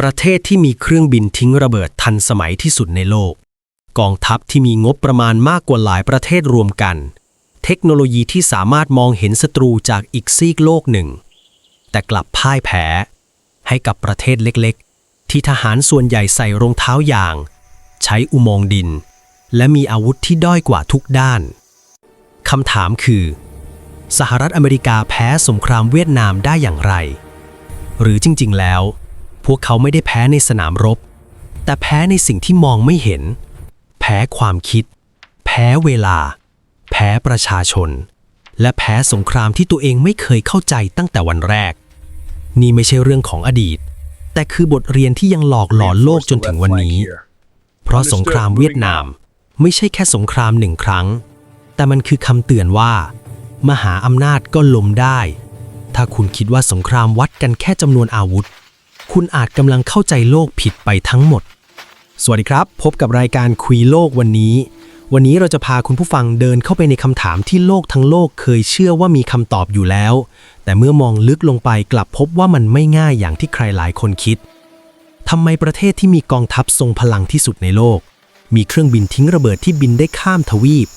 ประเทศที่มีเครื่องบินทิ้งระเบิดทันสมัยที่สุดในโลก กองทัพที่มีงบประมาณมากกว่าหลายประเทศรวมกัน เทคโนโลยีที่สามารถมองเห็นศัตรูจากอีกซีกโลกหนึ่ง แต่กลับพ่ายแพ้ ให้กับประเทศเล็กๆ ที่ทหารส่วนใหญ่ใส่รองเท้ายาง ใช้อุโมงค์ดิน และมีอาวุธที่ด้อยกว่าทุกด้านคำถามคือ สหรัฐอเมริกาแพ้สงครามเวียดนามได้อย่างไร หรือจริง ๆ แล้ว พวกเขาไม่ได้แพ้ในสนามรบ แต่แพ้ในสิ่งที่มองไม่เห็น แพ้ความคิด แพ้เวลา แพ้ประชาชน และแพ้สงครามที่ตัวเองไม่เคยเข้าใจตั้งแต่วันแรก นี่ไม่ใช่เรื่องของอดีต แต่คือบทเรียนที่ยังหลอกหลอนโลกจนถึงวันนี้ เพราะสงครามเวียดนามไม่ใช่แค่สงครามหนึ่งครั้ง แต่มันคือคำเตือนว่า มหาอำนาจก็ล้มได้ ถ้าคุณคิดว่าสงครามวัดกันแค่จำนวนอาวุธ คุณอาจกำลังเข้าใจโลกผิดไปทั้งหมด สวัสดีครับ พบกับรายการคุยโลกวันนี้ วันนี้เราจะพาคุณผู้ฟังเดินเข้าไปในคำถามที่โลกทั้งโลกเคยเชื่อว่ามีคำตอบอยู่แล้ว แต่เมื่อมองลึกลงไปกลับพบว่ามันไม่ง่ายอย่างที่ใครหลายคนคิดทำไมประเทศที่มีกองทัพทรงพลังที่สุดในโลก มีเครื่องบินทิ้งระเบิดที่บินได้ข้ามทวีป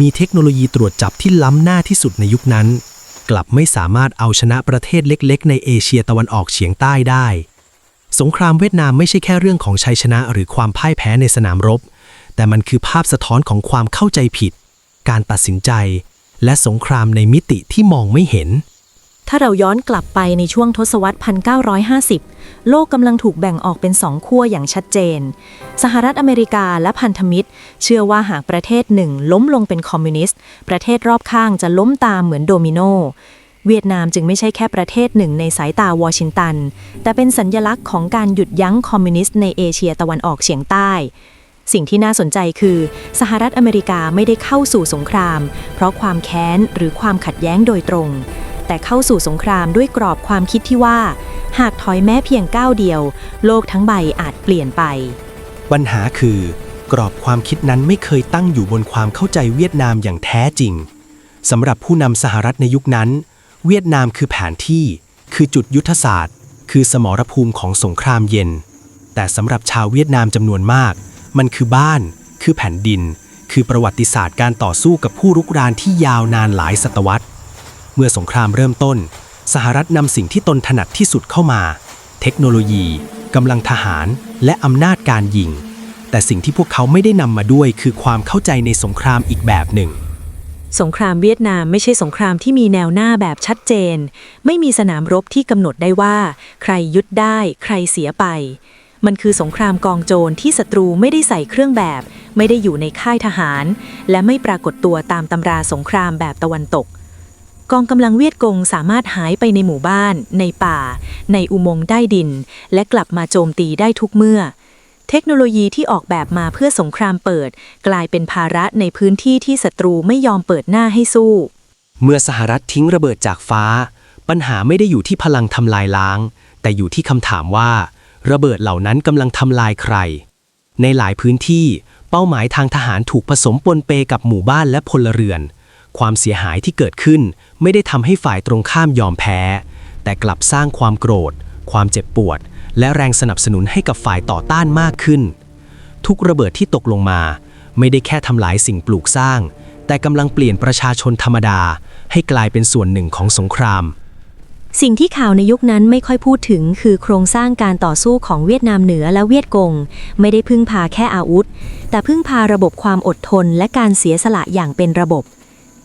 มีเทคโนโลยีตรวจจับที่ล้ำหน้าที่สุดในยุคนั้น กลับไม่สามารถเอาชนะประเทศเล็ก ๆ ในเอเชียตะวันออกเฉียงใต้ได้ สงครามเวียดนามไม่ใช่แค่เรื่องของชัยชนะหรือความพ่ายแพ้ในสนามรบ แต่มันคือภาพสะท้อนของความเข้าใจผิด การตัดสินใจ และสงครามในมิติที่มองไม่เห็น ถ้าเราย้อนกลับไปในช่วงทศวรรษ 1950 โลกกำลังถูกแบ่งออกเป็นสองขั้วอย่างชัดเจน สหรัฐอเมริกาและพันธมิตร เชื่อว่าหากประเทศหนึ่งล้มลงเป็นคอมมิวนิสต์ ประเทศรอบข้างจะล้มตามเหมือนโดมิโน เวียดนามจึงไม่ใช่แค่ประเทศหนึ่งในสายตาวอชิงตัน แต่เป็นสัญญลักษณ์ของการหยุดยั้งคอมมิวนิสต์ในเอเชียตะวันออกเฉียงใต้ สิ่งที่น่าสนใจคือ สหรัฐอเมริกาไม่ได้เข้าสู่สงคราม เพราะความแค้นหรือความขัดแย้งโดยตรง แต่เข้าสู่สงครามด้วยกรอบความคิดที่ว่า หากถอยแม้เพียงก้าวเดียว โลกทั้งใบอาจเปลี่ยนไป ปัญหาคือกรอบความคิดนั้นไม่เคยตั้งอยู่บนความเข้าใจเวียดนามอย่างแท้จริงสำหรับผู้นำสหรัฐในยุคนั้น เวียดนามคือแผนที่ คือจุดยุทธศาสตร์ คือสมรภูมิของสงครามเย็น แต่สำหรับชาวเวียดนามจำนวนมาก มันคือบ้าน คือแผ่นดิน คือประวัติศาสตร์การต่อสู้กับผู้รุกรานที่ยาวนานหลายศตวรรษ เมื่อสงครามเริ่มต้น สหรัฐนำสิ่งที่ตนถนัดที่สุดเข้ามา เทคโนโลยีกำลังทหาร และอำนาจการยิง แต่สิ่งที่พวกเขาไม่ได้นำมาด้วยคือความเข้าใจในสงครามอีกแบบหนึ่ง สงครามเวียดนามไม่ใช่สงครามที่มีแนวหน้าแบบชัดเจน ไม่มีสนามรบที่กำหนดได้ว่า ใครยึดได้ ใครเสียไป มันคือสงครามกองโจรที่ศัตรูไม่ได้ใส่เครื่องแบบ ไม่ได้อยู่ในค่ายทหาร และไม่ปรากฏตัวตามตำราสงครามแบบตะวันตก กองกำลังเวียดกงสามารถหายไปในหมู่บ้าน ในป่า ในอุโมงค์ใต้ดิน และกลับมาโจมตีได้ทุกเมื่อ เทคโนโลยีที่ออกแบบมาเพื่อสงครามเปิด กลายเป็นภาระในพื้นที่ที่ศัตรูไม่ยอมเปิดหน้าให้สู้ เมื่อสหรัฐทิ้งระเบิดจากฟ้า ปัญหาไม่ได้อยู่ที่พลังทำลายล้าง แต่อยู่ที่คำถามว่า ระเบิดเหล่านั้นกำลังทำลายใคร ในหลายพื้นที่ เป้าหมายทางทหารถูกผสมปนเปกับหมู่บ้านและพลเรือน ความเสียหายที่เกิดขึ้น ไม่ได้ทำให้ฝ่ายตรงข้ามยอมแพ้ แต่กลับสร้างความโกรธ ความเจ็บปวด และแรงสนับสนุนให้กับฝ่ายต่อต้านมากขึ้น ทุกระเบิดที่ตกลงมา ไม่ได้แค่ทำลายสิ่งปลูกสร้าง แต่กำลังเปลี่ยนประชาชนธรรมดา ให้กลายเป็นส่วนหนึ่งของสงคราม สิ่งที่ข่าวในยุคนั้นไม่ค่อยพูดถึงคือโครงสร้างการต่อสู้ของเวียดนามเหนือและเวียดกง ไม่ได้พึ่งพาแค่อาวุธ แต่พึ่งพาระบบความอดทนและการเสียสละอย่างเป็นระบบ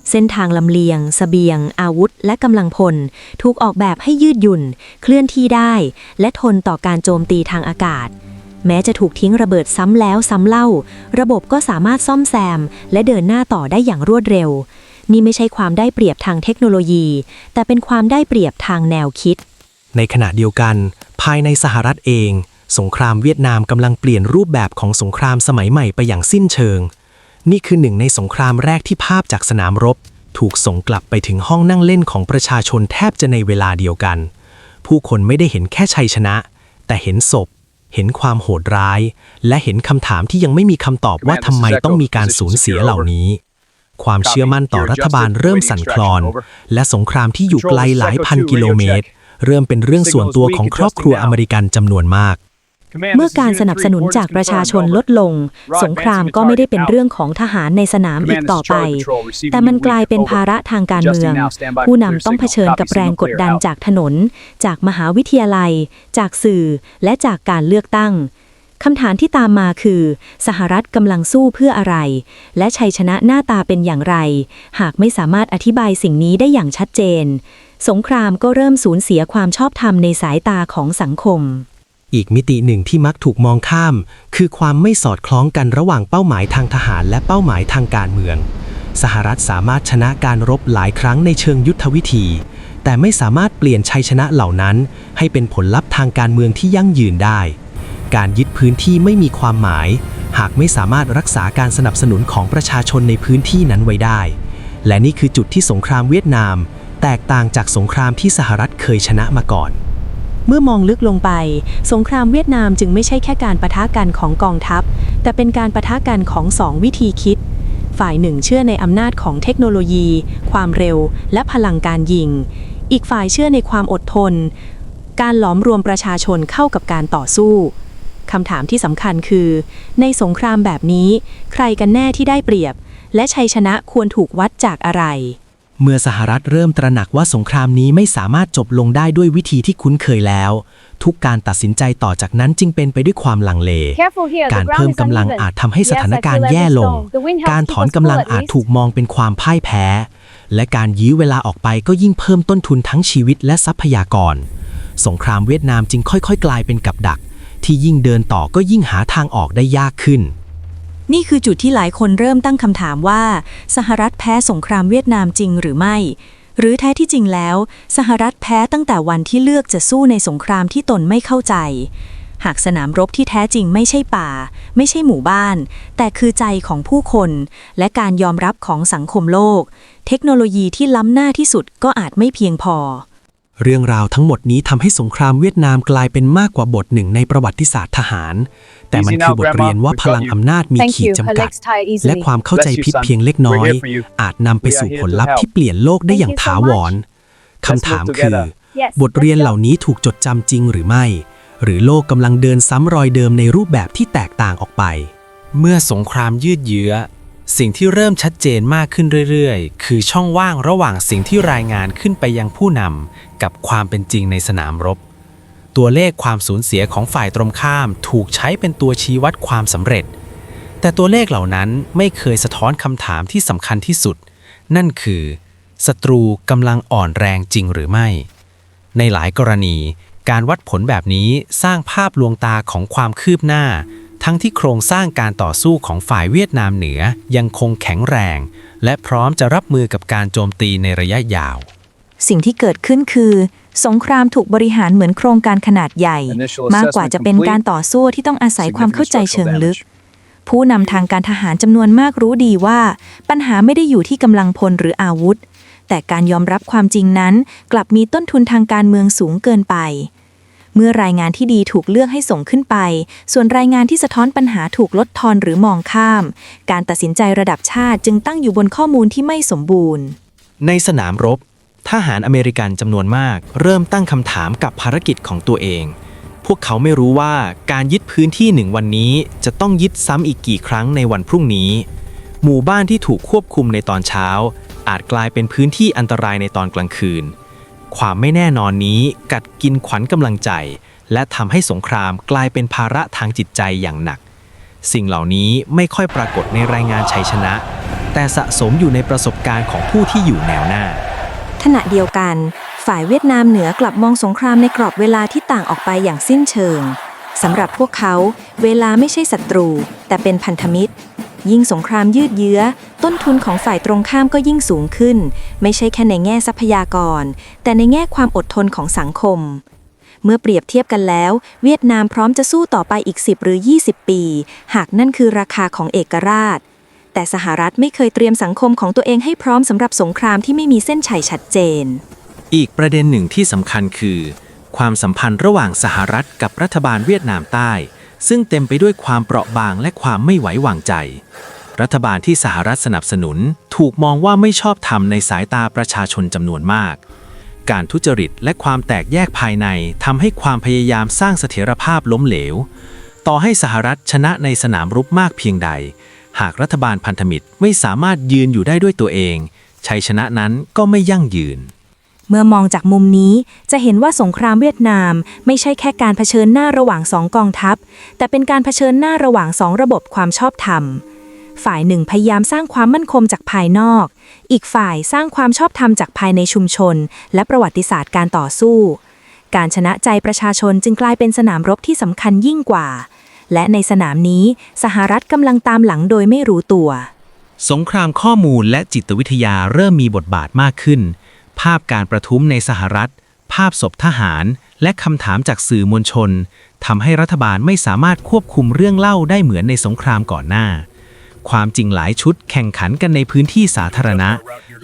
เส้นทางลำเลียงสเสบียง อาวุธ และกำลังพล ถูกออกแบบให้ยืดหยุ่น เคลื่อนที่ได้ และทนต่อการโจมตีทางอากาศ แม้จะถูกทิ้งระเบิดซ้ำแล้วซ้ำเล่า ระบบก็สามารถซ่อมแซม และเดินหน้าต่อได้อย่างรวดเร็ว นี่ไม่ใช่ความได้เปรียบทางเทคโนโลยี แต่เป็นความได้เปรียบทางแนวคิด ในขณะเดียวกัน ภายในสหรัฐเอง สงครามเวียดนามกำลังเปลี่ยนรูปแบบของสงครามสมัยใหม่ไปอย่างสิ้นเชิง นี่คือหนึ่งในสงครามแรกที่ภาพจากสนามรบ ถูกส่งกลับไปถึงห้องนั่งเล่นของประชาชนแทบจะในเวลาเดียวกัน ผู้คนไม่ได้เห็นแค่ชัยชนะ แต่เห็นศพ เห็นความโหดร้าย และเห็นคำถามที่ยังไม่มีคำตอบว่าทำไมต้องมีการสูญเสียเหล่านี้ ความเชื่อมั่นต่อรัฐบาลเริ่มสั่นคลอน และสงครามที่อยู่ไกลหลายพันกิโลเมตร เริ่มเป็นเรื่องส่วนตัวของครอบครัวอเมริกันจำนวนมาก เมื่อการสนับสนุนจากประชาชนลดลง สงครามก็ไม่ได้เป็นเรื่องของทหารในสนามอีกต่อไป แต่มันกลายเป็นภาระทางการเมือง ผู้นำต้องเผชิญกับแรงกดดันจากถนน จากมหาวิทยาลัย จากสื่อ และจากการเลือกตั้งคำถามที่ตามมาคือ สหรัฐกำลังสู้เพื่ออะไร และชัยชนะหน้าตาเป็นอย่างไร หากไม่สามารถอธิบายสิ่งนี้ได้อย่างชัดเจน สงครามก็เริ่มสูญเสียความชอบธรรมในสายตาของสังคม อีกมิติหนึ่งที่มักถูกมองข้าม คือความไม่สอดคล้องกันระหว่างเป้าหมายทางทหารและเป้าหมายทางการเมือง สหรัฐสามารถชนะการรบหลายครั้งในเชิงยุทธวิธี แต่ไม่สามารถเปลี่ยนชัยชนะเหล่านั้น ให้เป็นผลลัพธ์ทางการเมืองที่ยั่งยืนได้ การยึดพื้นที่ไม่มีความหมาย หากไม่สามารถรักษาการสนับสนุนของประชาชนในพื้นที่นั้นไว้ได้ และนี่คือจุดที่สงครามเวียดนาม แตกต่างจากสงครามที่สหรัฐเคยชนะมาก่อน เมื่อมองลึกลงไป สงครามเวียดนามจึงไม่ใช่แค่การประทะกันของกองทัพ แต่เป็นการประทะกันของสองวิธีคิด ฝ่ายหนึ่งเชื่อในอำนาจของเทคโนโลยี ความเร็ว และพลังการยิง อีกฝ่ายเชื่อในความอดทน การหลอมรวมประชาชนเข้ากับการต่อสู้คำถามที่สำคัญคือ ในสงครามแบบนี้ ใครกันแน่ที่ได้เปรียบ และชัยชนะควรถูกวัดจากอะไร เมื่อสหรัฐเริ่มตระหนักว่าสงครามนี้ไม่สามารถจบลงได้ด้วยวิธีที่คุ้นเคยแล้ว ทุกการตัดสินใจต่อจากนั้นจึงเป็นไปด้วยความลังเล การเพิ่มกำลังอาจทำให้สถานการณ์แย่ลง การถอนกำลังอาจถูกมองเป็นความพ่ายแพ้ และการยื้อเวลาออกไปก็ยิ่งเพิ่มต้นทุนทั้งชีวิตและทรัพยากร สงครามเวียดนามจึงค่อยๆ กลายเป็นกับดัก ที่ยิ่งเดินต่อก็ยิ่งหาทางออกได้ยากขึ้น นี่คือจุดที่หลายคนเริ่มตั้งคำถามว่า สหรัฐแพ้สงครามเวียดนามจริงหรือไม่ หรือแท้ที่จริงแล้ว สหรัฐแพ้ตั้งแต่วันที่เลือกจะสู้ในสงครามที่ตนไม่เข้าใจ หากสนามรบที่แท้จริงไม่ใช่ป่า ไม่ใช่หมู่บ้าน แต่คือใจของผู้คน และการยอมรับของสังคมโลก เทคโนโลยีที่ล้ำหน้าที่สุดก็อาจไม่เพียงพอ เรื่องราวทั้งหมดนี้ทำให้สงครามเวียดนามกลายเป็นมากกว่าบทหนึ่งในประวัติศาสตร์ทหาร แต่มันคือบทเรียนว่าพลังอำนาจมี Thank ขีด you. จำกัด Her legs tie easily. และความเข้าใจผิดเพียงเล็กน้อย We're here for you. อาจนำไปสู่ We are ผ here ล to ลัพธ์ help. ที่เปลี่ยนโลกได้อย่าง Thank you so ถาวรคำถามคือ Yes, บทเรียน let's go. เหล่านี้ถูกจดจำจริงหรือไม่ หรือโลกกำลังเดินซ้ำรอยเดิมในรูปแบบที่แตกต่างออกไป เมื่อสงครามยืดเยื้อ สิ่งที่เริ่มชัดเจนมากขึ้นเรื่อยๆ คือช่องว่างระหว่างสิ่งที่รายงานขึ้นไปยังผู้นำกับความเป็นจริงในสนามรบ ตัวเลขความสูญเสียของฝ่ายตรงข้ามถูกใช้เป็นตัวชี้วัดความสำเร็จ แต่ตัวเลขเหล่านั้นไม่เคยสะท้อนคำถามที่สำคัญที่สุด นั่นคือศัตรูกำลังอ่อนแรงจริงหรือไม่ ในหลายกรณี การวัดผลแบบนี้สร้างภาพลวงตาของความคืบหน้า ทั้งที่โครงสร้างการต่อสู้ของฝ่ายเวียดนามเหนือยังคงแข็งแรง และพร้อมจะรับมือกับการโจมตีในระยะยาว สิ่งที่เกิดขึ้นคือ สงครามถูกบริหารเหมือนโครงการขนาดใหญ่ Initial มากกว่าจะเป็นการต่อสู้ที่ต้องอาศัยความเข้าใจเชิงลึก ผู้นำทางการทหารจำนวนมากรู้ดีว่า ปัญหาไม่ได้อยู่ที่กำลังพลหรืออาวุธ แต่การยอมรับความจริงนั้น กลับมีต้นทุนทางการเมืองสูงเกินไป เมื่อรายงานที่ดีถูกเลือกให้ส่งขึ้นไป ส่วนรายงานที่สะท้อนปัญหาถูกลดทอนหรือมองข้าม การตัดสินใจระดับชาติจึงตั้งอยู่บนข้อมูลที่ไม่สมบูรณ์ ในสนามรบ ทหารอเมริกันจำนวนมาก เริ่มตั้งคำถามกับภารกิจของตัวเอง พวกเขาไม่รู้ว่าการยึดพื้นที่หนึ่งวันนี้ จะต้องยึดซ้ำอีกกี่ครั้งในวันพรุ่งนี้ หมู่บ้านที่ถูกควบคุมในตอนเช้า อาจกลายเป็นพื้นที่อันตรายในตอนกลางคืน ความไม่แน่นอนนี้กัดกินขวัญกำลังใจ และทำให้สงครามกลายเป็นภาระทางจิตใจอย่างหนัก สิ่งเหล่านี้ไม่ค่อยปรากฏในรายงานชัยชนะ แต่สะสมอยู่ในประสบการณ์ของผู้ที่อยู่แนวหน้า ขณะเดียวกัน ฝ่ายเวียดนามเหนือกลับมองสงครามในกรอบเวลาที่ต่างออกไปอย่างสิ้นเชิงสำหรับพวกเขา เวลาไม่ใช่ศัตรู แต่เป็นพันธมิตร ยิ่งสงครามยืดเยื้อ ต้นทุนของฝ่ายตรงข้ามก็ยิ่งสูงขึ้น ไม่ใช่แค่ในแง่ทรัพยากร แต่ในแง่ความอดทนของสังคม เมื่อเปรียบเทียบกันแล้ว เวียดนามพร้อมจะสู้ต่อไปอีก 10 หรือ 20 ปี หากนั่นคือราคาของเอกราช แต่สหรัฐไม่เคยเตรียมสังคมของตัวเองให้พร้อมสำหรับสงครามที่ไม่มีเส้นชัยชัดเจน อีกประเด็นหนึ่งที่สำคัญคือ ความสัมพันธ์ระหว่างสหรัฐกับรัฐบาลเวียดนามใต้ ซึ่งเต็มไปด้วยความเปราะบางและความไม่ไว้วางใจ รัฐบาลที่สหรัฐสนับสนุนถูกมองว่าไม่ชอบธรรมในสายตาประชาชนจำนวนมาก การทุจริตและความแตกแยกภายในทำให้ความพยายามสร้างเสถียรภาพล้มเหลว ต่อให้สหรัฐชนะในสนามรบมากเพียงใด หากรัฐบาลพันธมิตรไม่สามารถยืนอยู่ได้ด้วยตัวเองชัยชนะนั้นก็ไม่ยั่งยืน เมื่อมองจากมุมนี้จะเห็นว่าสงครามเวียดนาม ไม่ใช่แค่การเผชิญหน้าระหว่างสองกองทัพ แต่เป็นการเผชิญหน้าระหว่างสองระบบความชอบธรรม ฝ่ายหนึ่งพยายามสร้างความมั่นคงจากภายนอก อีกฝ่ายสร้างความชอบธรรมจากภายในชุมชน และประวัติศาสตร์การต่อสู้ การชนะใจประชาชนจึงกลายเป็นสนามรบที่สำคัญยิ่งกว่า และในสนามนี้สหรัฐกำลังตามหลังโดยไม่รู้ตัว สงครามข้อมูลและจิตวิทยาเริ่มมีบทบาทมากขึ้น ภาพการประทุ้มในสหรัฐ ภาพศพทหาร และคำถามจากสื่อมวลชนทำให้รัฐบาลไม่สามารถควบคุมเรื่องเล่าได้เหมือนในสงครามก่อนหน้า ความจริงหลายชุดแข่งขันกันในพื้นที่สาธารณะ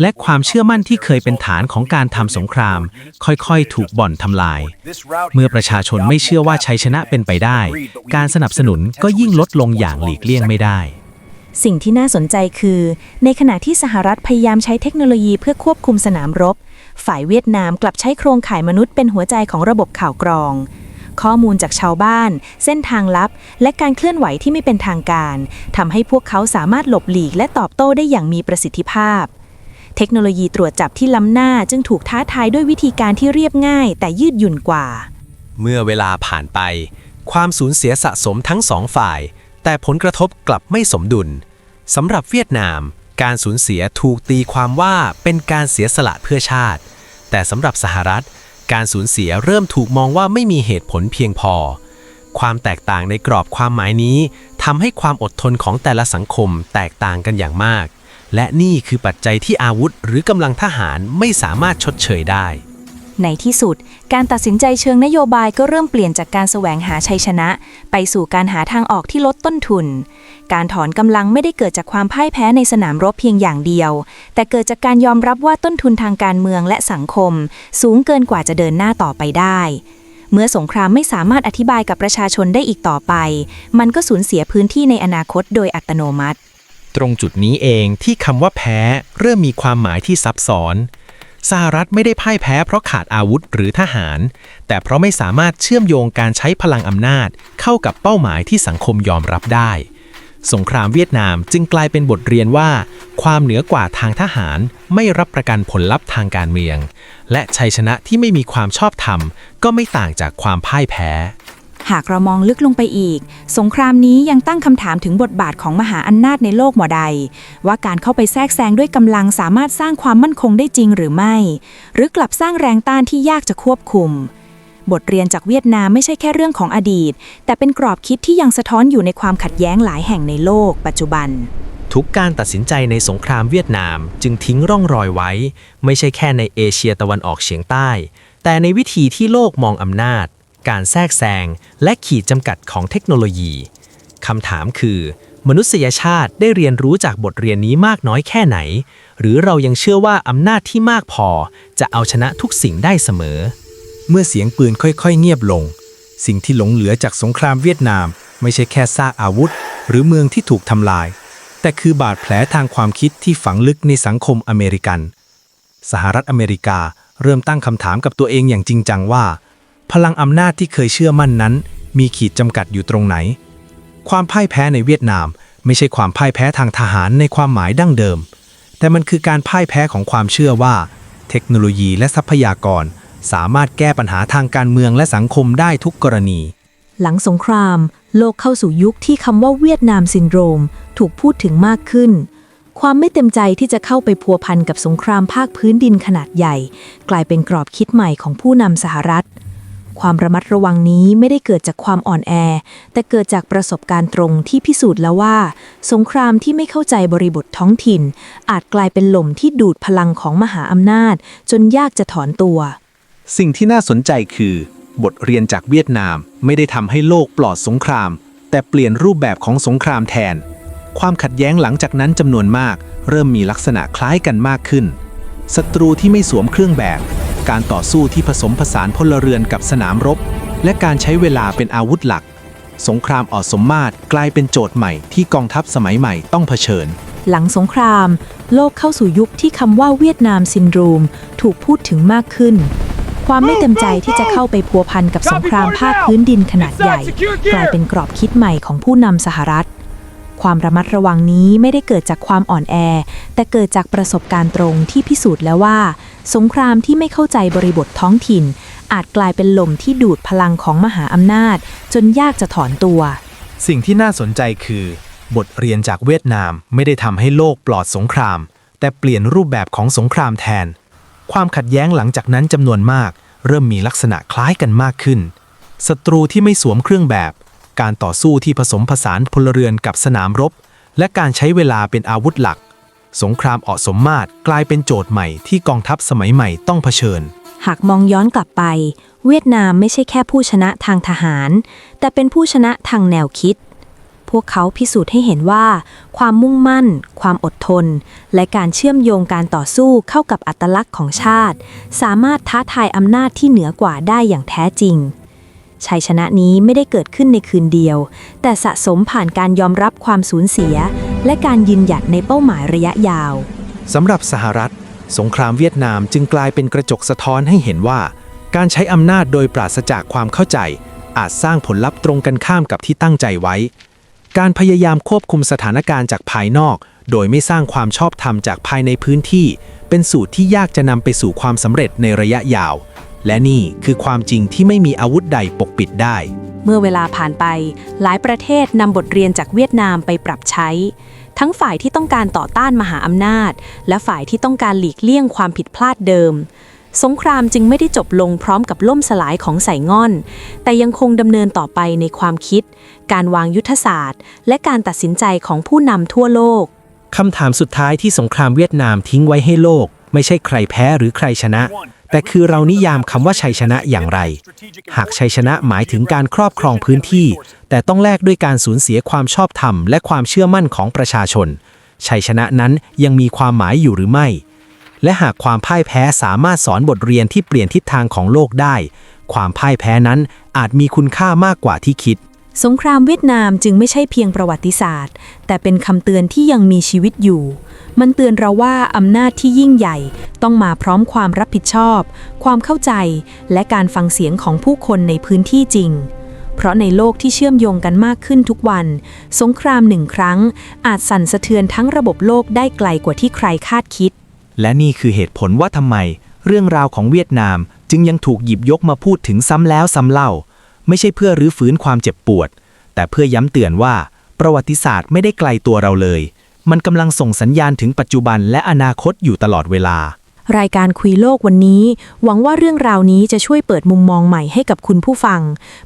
และความเชื่อมั่นที่เคยเป็นฐานของการทำสงคราม ค่อยๆ ถูกบ่อนทำลาย เมื่อประชาชนไม่เชื่อว่าชัยชนะเป็นไปได้ การสนับสนุนก็ยิ่งลดลงอย่างหลีกเลี่ยงไม่ได้ สิ่งที่น่าสนใจคือ ในขณะที่สหรัฐพยายามใช้เทคโนโลยีเพื่อควบคุมสนามรบ ฝ่ายเวียดนามกลับใช้โครงข่ายมนุษย์เป็นหัวใจของระบบข่าวกรอง ข้อมูลจากชาวบ้าน เส้นทางลับ และการเคลื่อนไหวที่ไม่เป็นทางการทำให้พวกเขาสามารถหลบหลีกและตอบโต้ได้อย่างมีประสิทธิภาพ เทคโนโลยีตรวจจับที่ล้ำหน้าจึงถูกท้าทายด้วยวิธีการที่เรียบง่าย แต่ยืดหยุ่นกว่า เมื่อเวลาผ่านไป ความสูญเสียสะสมทั้งสองฝ่าย แต่ผลกระทบกลับไม่สมดุลสำหรับเวียดนาม การสูญเสียถูกตีความว่าเป็นการเสียสละเพื่อชาติ แต่สำหรับสหรัฐ การสูญเสียเริ่มถูกมองว่าไม่มีเหตุผลเพียงพอ ความแตกต่างในกรอบความหมายนี้ทำให้ความอดทนของแต่ละสังคมแตกต่างกันอย่างมาก และนี่คือปัจจัยที่อาวุธหรือกำลังทหารไม่สามารถชดเชยได้ ในที่สุด การตัดสินใจเชิงนโยบายก็เริ่มเปลี่ยนจากการแสวงหาชัยชนะ ไปสู่การหาทางออกที่ลดต้นทุน การถอนกำลังไม่ได้เกิดจากความพ่ายแพ้ในสนามรบเพียงอย่างเดียว แต่เกิดจากการยอมรับว่าต้นทุนทางการเมืองและสังคม สูงเกินกว่าจะเดินหน้าต่อไปได้ เมื่อสงครามไม่สามารถอธิบายกับประชาชนได้อีกต่อไป มันก็สูญเสียพื้นที่ในอนาคตโดยอัตโนมัติ ตรงจุดนี้เองที่คำว่าแพ้ เริ่มมีความหมายที่ซับซ้อน สหรัฐไม่ได้พ่ายแพ้เพราะขาดอาวุธหรือทหาร แต่เพราะไม่สามารถเชื่อมโยงการใช้พลังอำนาจเข้ากับเป้าหมายที่สังคมยอมรับได้ สงครามเวียดนามจึงกลายเป็นบทเรียนว่า ความเหนือกว่าทางทหารไม่รับประกันผลลัพธ์ทางการเมือง และชัยชนะที่ไม่มีความชอบธรรมก็ไม่ต่างจากความพ่ายแพ้ หากเรามองลึกลงไปอีก สงครามนี้ยังตั้งคำถามถึงบทบาทของมหาอำนาจในโลกหมอใด ว่าการเข้าไปแทรกแซงด้วยกำลังสามารถสร้างความมั่นคงได้จริงหรือไม่ หรือกลับสร้างแรงต้านที่ยากจะควบคุม บทเรียนจากเวียดนามไม่ใช่แค่เรื่องของอดีต แต่เป็นกรอบคิดที่ยังสะท้อนอยู่ในความขัดแย้งหลายแห่งในโลก ปัจจุบัน ทุกการตัดสินใจในสงครามเวียดนามจึงทิ้งร่องรอยไว้ ไม่ใช่แค่ในเอเชียตะวันออกเฉียงใต้ แต่ในวิธีที่โลกมองอำนาจ การแทรกแซงและขีดจำกัดของเทคโนโลยีคำถามคือ มนุษยชาติได้เรียนรู้จากบทเรียนนี้มากน้อยแค่ไหน หรือเรายังเชื่อว่าอำนาจที่มากพอ จะเอาชนะทุกสิ่งได้เสมอ เมื่อเสียงปืนค่อยๆ เงียบลง สิ่งที่หลงเหลือจากสงครามเวียดนาม ไม่ใช่แค่ซากอาวุธ หรือเมืองที่ถูกทำลาย แต่คือบาดแผลทางความคิดที่ฝังลึกในสังคมอเมริกัน สหรัฐอเมริกาเริ่มตั้งคำถามกับตัวเองอย่างจริงจังว่า พลังอำนาจที่เคยเชื่อมั่นนั้น มีขีดจำกัดอยู่ตรงไหน ความพ่ายแพ้ในเวียดนาม ไม่ใช่ความพ่ายแพ้ทางทหารในความหมายดั้งเดิม แต่มันคือการพ่ายแพ้ของความเชื่อว่า เทคโนโลยีและทรัพยากร สามารถแก้ปัญหาทางการเมืองและสังคมได้ทุกกรณี หลังสงคราม โลกเข้าสู่ยุคที่คำว่าเวียดนามซินโดรม ถูกพูดถึงมากขึ้นความไม่เต็มใจที่จะเข้าไปพัวพันกับสงครามภาคพื้นดินขนาดใหญ่ กลายเป็นกรอบคิดใหม่ของผู้นำสหรัฐ ความระมัดระวังนี้ไม่ได้เกิดจากความอ่อนแอ แต่เกิดจากประสบการณ์ตรงที่พิสูจน์แล้วว่า สงครามที่ไม่เข้าใจบริบทท้องถิ่น อาจกลายเป็นหล่มที่ดูดพลังของมหาอำนาจ จนยากจะถอนตัว สิ่งที่น่าสนใจคือ บทเรียนจากเวียดนามไม่ได้ทำให้โลกปลอดสงคราม แต่เปลี่ยนรูปแบบของสงครามแทน ความขัดแย้งหลังจากนั้นจำนวนมาก เริ่มมีลักษณะคล้ายกันมากขึ้นศัตรูที่ไม่สวมเครื่องแบบ การต่อสู้ที่ผสมผสานพลเรือนกับสนามรบ และการใช้เวลาเป็นอาวุธหลัก สงครามออสมมาตรกลายเป็นโจทย์ใหม่ที่กองทัพสมัยใหม่ต้องเผชิญ หลังสงคราม โลกเข้าสู่ยุคที่คำว่าเวียดนามซินโดรม ถูกพูดถึงมากขึ้น ความไม่เต็มใจที่จะเข้าไปพัวพันกับสงครามภาคพื้นดินขนาดใหญ่ กลายเป็นกรอบคิดใหม่ของผู้นำสหรัฐ ความระมัดระวังนี้ไม่ได้เกิดจากความอ่อนแอ แต่เกิดจากประสบการณ์ตรงที่พิสูจน์แล้วว่า สงครามที่ไม่เข้าใจบริบทท้องถิ่น อาจกลายเป็นลมที่ดูดพลังของมหาอำนาจ จนยากจะถอนตัว สิ่งที่น่าสนใจคือ บทเรียนจากเวียดนามไม่ได้ทำให้โลกปลอดสงคราม แต่เปลี่ยนรูปแบบของสงครามแทน ความขัดแย้งหลังจากนั้นจำนวนมาก เริ่มมีลักษณะคล้ายกันมากขึ้นศัตรูที่ไม่สวมเครื่องแบบ การต่อสู้ที่ผสมผสานพลเรือนกับสนามรบ และการใช้เวลาเป็นอาวุธหลัก สงครามออสมมาตรกลายเป็นโจทย์ใหม่ที่กองทัพสมัยใหม่ต้องเผชิญ หากมองย้อนกลับไป เวียดนามไม่ใช่แค่ผู้ชนะทางทหาร แต่เป็นผู้ชนะทางแนวคิด พวกเขาพิสูจน์ให้เห็นว่า ความมุ่งมั่น ความอดทน และการเชื่อมโยงการต่อสู้เข้ากับอัตลักษณ์ของชาติ สามารถท้าทายอำนาจที่เหนือกว่าได้อย่างแท้จริง ชัยชนะนี้ไม่ได้เกิดขึ้นในคืนเดียว แต่สะสมผ่านการยอมรับความสูญเสีย และการยืนหยัดในเป้าหมายระยะยาว สำหรับสหรัฐ สงครามเวียดนามจึงกลายเป็นกระจกสะท้อนให้เห็นว่า การใช้อำนาจโดยปราศจากความเข้าใจ อาจสร้างผลลัพธ์ตรงกันข้ามกับที่ตั้งใจไว้ การพยายามควบคุมสถานการณ์จากภายนอก โดยไม่สร้างความชอบธรรมจากภายในพื้นที่ เป็นสูตรที่ยากจะนำไปสู่ความสำเร็จในระยะยาว และนี่คือความจริงที่ไม่มีอาวุธใดปกปิดได้ เมื่อเวลาผ่านไป หลายประเทศนำบทเรียนจากเวียดนามไปปรับใช้ ทั้งฝ่ายที่ต้องการต่อต้านมหาอำนาจ และฝ่ายที่ต้องการหลีกเลี่ยงความผิดพลาดเดิม สงครามจึงไม่ได้จบลงพร้อมกับล่มสลายของไสง่อน แต่ยังคงดำเนินต่อไปในความคิด การวางยุทธศาสตร์ และการตัดสินใจของผู้นำทั่วโลกคำถามสุดท้ายที่สงครามเวียดนามทิ้งไว้ให้โลก ไม่ใช่ใครแพ้หรือใครชนะ แต่คือเรานิยามคำว่าชัยชนะอย่างไร หากชัยชนะหมายถึงการครอบครองพื้นที่ แต่ต้องแลกด้วยการสูญเสียความชอบธรรมและความเชื่อมั่นของประชาชน ชัยชนะนั้นยังมีความหมายอยู่หรือไม่ และหากความพ่ายแพ้สามารถสอนบทเรียนที่เปลี่ยนทิศทางของโลกได้ ความพ่ายแพ้นั้นอาจมีคุณค่ามากกว่าที่คิด สงครามเวียดนามจึงไม่ใช่เพียงประวัติศาสตร์ แต่เป็นคำเตือนที่ยังมีชีวิตอยู่ มันเตือนเราว่าอำนาจที่ยิ่งใหญ่ต้องมาพร้อมความรับผิดชอบ ความเข้าใจ และการฟังเสียงของผู้คนในพื้นที่จริง เพราะในโลกที่เชื่อมโยงกันมากขึ้นทุกวัน สงครามหนึ่งครั้ง อาจสั่นสะเทือนทั้งระบบโลกได้ไกลกว่าที่ใครคาดคิด และนี่คือเหตุผลว่าทำไม เรื่องราวของเวียดนามจึงยังถูกหยิบยกมาพูดถึงซ้ำแล้วซ้ำเล่า ไม่ใช่เพื่อรื้อฟื้นความเจ็บปวด แต่เพื่อย้ำเตือนว่าประวัติศาสตร์ไม่ได้ไกลตัวเราเลย มันกำลังส่งสัญญาณถึงปัจจุบันและอนาคตอยู่ตลอดเวลา รายการคุยโลกวันนี้ หวังว่าเรื่องราวนี้จะช่วยเปิดมุมมองใหม่ให้กับคุณผู้ฟัง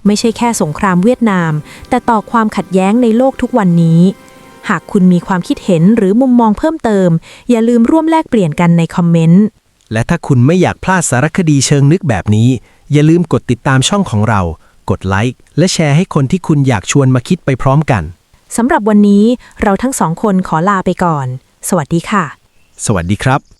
ไม่ใช่แค่สงครามเวียดนาม แต่ต่อความขัดแย้งในโลกทุกวันนี้ หากคุณมีความคิดเห็นหรือมุมมองเพิ่มเติม อย่าลืมร่วมแลกเปลี่ยนกันในคอมเมนต์และถ้าคุณไม่อยากพลาดสารคดีเชิงนึกแบบนี้ อย่าลืมกดติดตามช่องของเรา กดไลค์และแชร์ให้คนที่คุณอยากชวนมาคิดไปพร้อมกัน สำหรับวันนี้เราทั้งสองคนขอลาไปก่อน สวัสดีค่ะ สวัสดีครับ